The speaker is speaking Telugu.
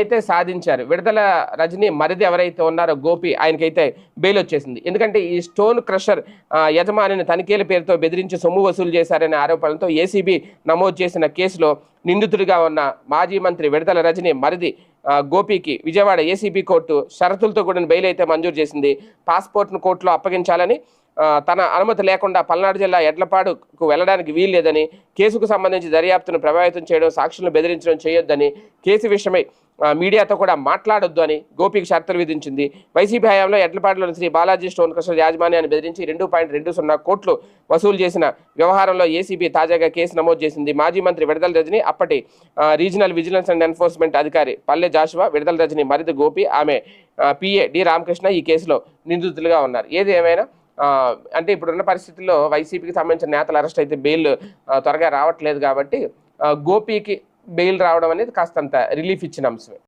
అయితే సాధించారు. విడుదల రజని మరిది ఎవరైతే ఉన్నారో గోపి ఆయనకైతే బెయిల్ వచ్చేసింది. ఎందుకంటే ఈ స్టోన్ క్రషర్ యజమానిని తనిఖీల పేరుతో బెదిరించి సొమ్ము వసూలు చేశారనే ఆరోపణలతో ఏసీబీ నమోదు చేసిన కేసులో నిందితుడిగా ఉన్న మాజీ మంత్రి విడుదల రజని మరిది గోపికి విజయవాడ ఏసీబీ కోర్టు షరతులతో కూడిన బెయిల్ అయితే మంజూరు చేసింది. పాస్పోర్ట్ను కోర్టులో అప్పగించాలని తన అనుమతి లేకుండా పల్నాడు జిల్లా ఎడ్లపాడుకు వెళ్ళడానికి వీల్లేదని కేసుకు సంబంధించి దర్యాప్తును ప్రభావితం చేయడం సాక్షులను బెదిరించడం చేయొద్దని కేసు విషయమై మీడియాతో కూడా మాట్లాడొద్దు అని గోపికి షరతులు విధించింది. వైసీపీ హయాంలో ఎడ్లపాడులోని శ్రీ బాలాజీ స్టోన్ కృష్ణ యాజమాన్యాన్ని బెదిరించి రెండు పాయింట్ రెండు సున్నా కోట్లు వసూలు చేసిన వ్యవహారంలో ఏసీబీ తాజాగా కేసు నమోదు చేసింది. మాజీ మంత్రి విడుదల రజని అప్పటి రీజనల్ విజిలెన్స్ అండ్ ఎన్ఫోర్స్మెంట్ అధికారి పల్లె జాషువా విడుదల రజని మరిది గోపి ఆమె పిఏ డి రామకృష్ణ ఈ కేసులో నిందితులుగా ఉన్నారు. ఏది ఏమైనా అంటే ఇప్పుడున్న పరిస్థితుల్లో వైసీపీకి సంబంధించిన నేతలు అరెస్ట్ అయితే బెయిల్ త్వరగా రావట్లేదు కాబట్టి గోపికి బెయిల్ రావడం అనేది కాస్తంత రిలీఫ్ ఇచ్చిన అంశమే.